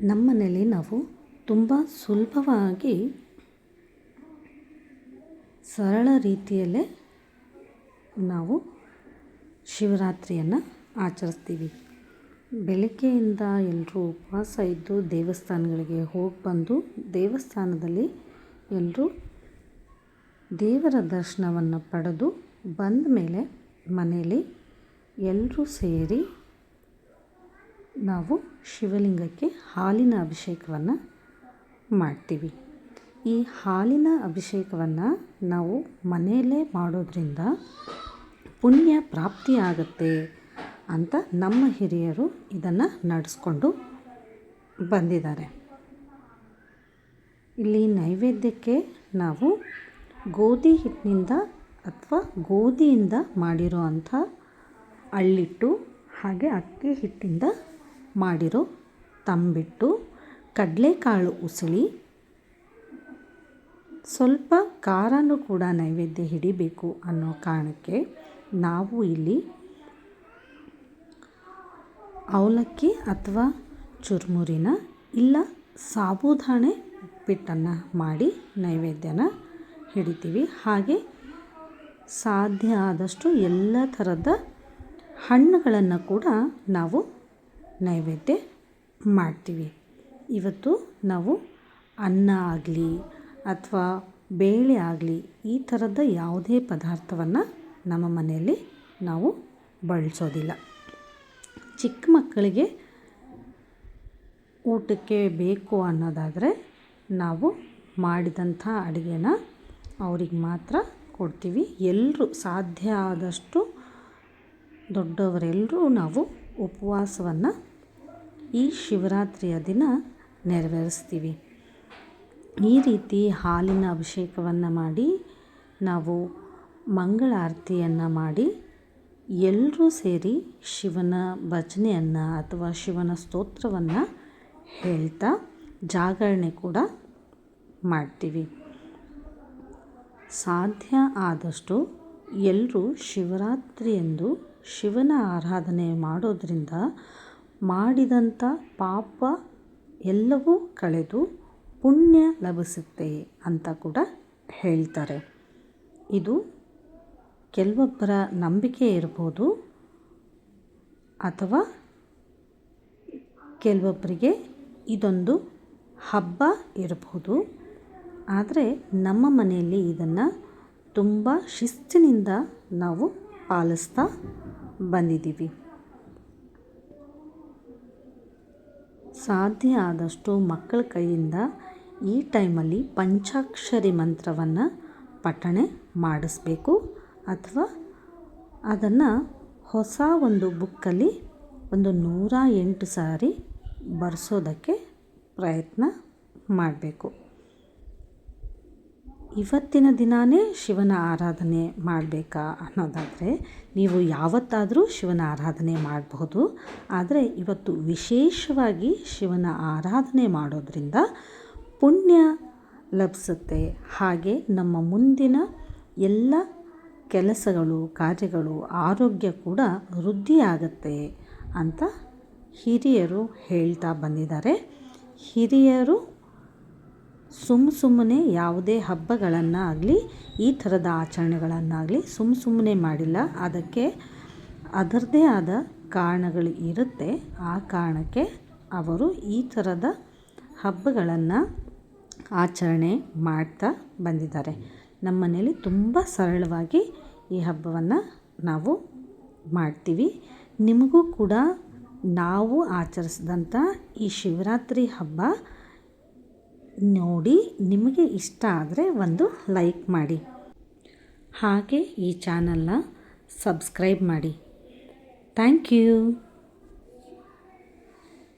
ನಮ್ಮ ಮನೇಲಿ ನಾವು ತುಂಬ ಸುಲಭವಾಗಿ ಸರಳ ರೀತಿಯಲ್ಲೇ ನಾವು ಶಿವರಾತ್ರಿಯನ್ನು ಆಚರಿಸ್ತೀವಿ. ಬೆಳಗ್ಗೆಯಿಂದ ಎಲ್ಲರೂ ಉಪವಾಸ ಇದ್ದು ದೇವಸ್ಥಾನಗಳಿಗೆ ಹೋಗಿ ಬಂದು ದೇವಸ್ಥಾನದಲ್ಲಿ ಎಲ್ಲರೂ ದೇವರ ದರ್ಶನವನ್ನು ಪಡೆದು ಬಂದ ಮೇಲೆ ಮನೆಯಲ್ಲಿ ಎಲ್ಲರೂ ಸೇರಿ ನಾವು ಶಿವಲಿಂಗಕ್ಕೆ ಹಾಲಿನ ಅಭಿಷೇಕವನ್ನು ಮಾಡ್ತೀವಿ. ಈ ಹಾಲಿನ ಅಭಿಷೇಕವನ್ನು ನಾವು ಮನೆಯಲ್ಲೇ ಮಾಡೋದ್ರಿಂದ ಪುಣ್ಯ ಪ್ರಾಪ್ತಿ ಪ್ರಾಪ್ತಿಯಾಗತ್ತೆ ಅಂತ ನಮ್ಮ ಹಿರಿಯರು ಇದನ್ನು ನಡೆಸ್ಕೊಂಡು ಬಂದಿದ್ದಾರೆ. ಇಲ್ಲಿ ನೈವೇದ್ಯಕ್ಕೆ ನಾವು ಗೋಧಿ ಹಿಟ್ಟಿನಿಂದ ಅಥವಾ ಗೋಧಿಯಿಂದ ಮಾಡಿರೋ ಅಂಥ ಅಳ್ಳಿಟ್ಟು ಹಾಗೆ ಅಕ್ಕಿ ಹಿಟ್ಟಿಂದ ಮಾಡಿರೋ ತಂಬಿಟ್ಟು ಕಡಲೆಕಾಳು ಉಸಳಿ, ಸ್ವಲ್ಪ ಖಾರನೂ ಕೂಡ ನೈವೇದ್ಯ ಹಿಡಿಬೇಕು ಅನ್ನೋ ಕಾರಣಕ್ಕೆ ನಾವು ಇಲ್ಲಿ ಅವಲಕ್ಕಿ ಅಥವಾ ಚುರುಮುರಿನ ಇಲ್ಲ ಸಾಬುದಾಣೆ ಉಪ್ಪಿಟ್ಟನ್ನು ಮಾಡಿ ನೈವೇದ್ಯನ ಹಿಡಿತೀವಿ. ಹಾಗೆ ಸಾಧ್ಯ ಆದಷ್ಟು ಎಲ್ಲ ಥರದ ಹಣ್ಣುಗಳನ್ನು ಕೂಡ ನಾವು ನೈವೇದ್ಯ ಮಾಡ್ತೀವಿ. ಇವತ್ತು ನಾವು ಅನ್ನ ಆಗಲಿ ಅಥವಾ ಬೇಳೆ ಆಗಲಿ ಈ ಥರದ ಯಾವುದೇ ಪದಾರ್ಥವನ್ನು ನಮ್ಮ ಮನೆಯಲ್ಲಿ ನಾವು ಬಳಸೋದಿಲ್ಲ. ಚಿಕ್ಕ ಮಕ್ಕಳಿಗೆ ಊಟಕ್ಕೆ ಬೇಕು ಅನ್ನೋದಾದರೆ ನಾವು ಮಾಡಿದಂಥ ಅಡುಗೆನ ಅವ್ರಿಗೆ ಮಾತ್ರ ಕೊಡ್ತೀವಿ. ಎಲ್ಲರೂ ಸಾಧ್ಯ ಆದಷ್ಟು ದೊಡ್ಡವರೆಲ್ಲರೂ ನಾವು ಉಪವಾಸವನ್ನು ಈ ಶಿವರಾತ್ರಿಯ ದಿನ ನೆರವೇರಿಸ್ತೀವಿ. ಈ ರೀತಿ ಹಾಲಿನ ಅಭಿಷೇಕವನ್ನು ಮಾಡಿ, ನಾವು ಮಂಗಳಾರತಿಯನ್ನು ಮಾಡಿ ಎಲ್ಲರೂ ಸೇರಿ ಶಿವನ ಭಜನೆಯನ್ನು ಅಥವಾ ಶಿವನ ಸ್ತೋತ್ರವನ್ನು ಹೇಳ್ತಾ ಜಾಗರಣೆ ಕೂಡ ಮಾಡ್ತೀವಿ. ಸಾಧ್ಯ ಆದಷ್ಟು ಎಲ್ಲರೂ ಶಿವರಾತ್ರಿಯಂದು ಶಿವನ ಆರಾಧನೆ ಮಾಡೋದರಿಂದ ಮಾಡಿದಂಥ ಪಾಪ ಎಲ್ಲವೂ ಕಳೆದು ಪುಣ್ಯ ಲಭಿಸುತ್ತೆ ಅಂತ ಕೂಡ ಹೇಳ್ತಾರೆ. ಇದು ಕೆಲವೊಬ್ಬರ ನಂಬಿಕೆ ಇರ್ಬೋದು ಅಥವಾ ಕೆಲವೊಬ್ಬರಿಗೆ ಇದೊಂದು ಹಬ್ಬ ಇರಬಹುದು ಆದರೆ ನಮ್ಮ ಮನೆಯಲ್ಲಿ ಇದನ್ನು ತುಂಬ ಶಿಸ್ತಿನಿಂದ ನಾವು ಪಾಲಿಸ್ತಾ ಬಂದಿದ್ದೀವಿ. ಸಾಧ್ಯ ಆದಷ್ಟು ಮಕ್ಕಳ ಕೈಯಿಂದ ಈ ಟೈಮಲ್ಲಿ ಪಂಚಾಕ್ಷರಿ ಮಂತ್ರವನ್ನು ಪಠಣೆ ಮಾಡಿಸ್ಬೇಕು ಅಥವಾ ಅದನ್ನು ಹೊಸ ಒಂದು ಬುಕ್ಕಲ್ಲಿ ಒಂದು ನೂರ ಎಂಟು ಸಾರಿ ಬರೆಸೋದಕ್ಕೆ ಪ್ರಯತ್ನ ಮಾಡಬೇಕು. ಇವತ್ತಿನ ದಿನಾನೇ ಶಿವನ ಆರಾಧನೆ ಮಾಡಬೇಕಾ ಅನ್ನೋದಾದರೆ, ನೀವು ಯಾವತ್ತಾದರೂ ಶಿವನ ಆರಾಧನೆ ಮಾಡಬಹುದು. ಆದರೆ ಇವತ್ತು ವಿಶೇಷವಾಗಿ ಶಿವನ ಆರಾಧನೆ ಮಾಡೋದರಿಂದ ಪುಣ್ಯ ಲಭಿಸುತ್ತೆ. ಹಾಗೆ ನಮ್ಮ ಮುಂದಿನ ಎಲ್ಲ ಕೆಲಸಗಳು, ಕಾರ್ಯಗಳು, ಆರೋಗ್ಯ ಕೂಡ ವೃದ್ಧಿಯಾಗತ್ತೆ ಅಂತ ಹಿರಿಯರು ಹೇಳ್ತಾ ಬಂದಿದ್ದಾರೆ. ಹಿರಿಯರು ಸುಮ್ಮ ಸುಮ್ಮನೆ ಯಾವುದೇ ಹಬ್ಬಗಳನ್ನಾಗಲಿ, ಈ ಥರದ ಆಚರಣೆಗಳನ್ನಾಗಲಿ ಸುಮ್ಮ ಸುಮ್ಮನೆ ಮಾಡಿಲ್ಲ. ಅದಕ್ಕೆ ಅದರದೇ ಆದ ಕಾರಣಗಳು ಇರುತ್ತೆ. ಆ ಕಾರಣಕ್ಕೆ ಅವರು ಈ ಥರದ ಹಬ್ಬಗಳನ್ನು ಆಚರಣೆ ಮಾಡ್ತಾ ಬಂದಿದ್ದಾರೆ. ನಮ್ಮ ಮನೇಲಿ ತುಂಬ ಸರಳವಾಗಿ ಈ ಹಬ್ಬವನ್ನು ನಾವು ಮಾಡ್ತೀವಿ. ನಿಮಗೂ ಕೂಡ ನಾವು ಆಚರಿಸಿದಂಥ ಈ ಶಿವರಾತ್ರಿ ಹಬ್ಬ ನೋಡಿ ನಿಮಗೆ ಇಷ್ಟ ಆದರೆ ಒಂದು ಲೈಕ್ ಮಾಡಿ. ಹಾಗೆ ಈ ಚಾನಲ್ನ ಸಬ್ಸ್ಕ್ರೈಬ್ ಮಾಡಿ. Thank you.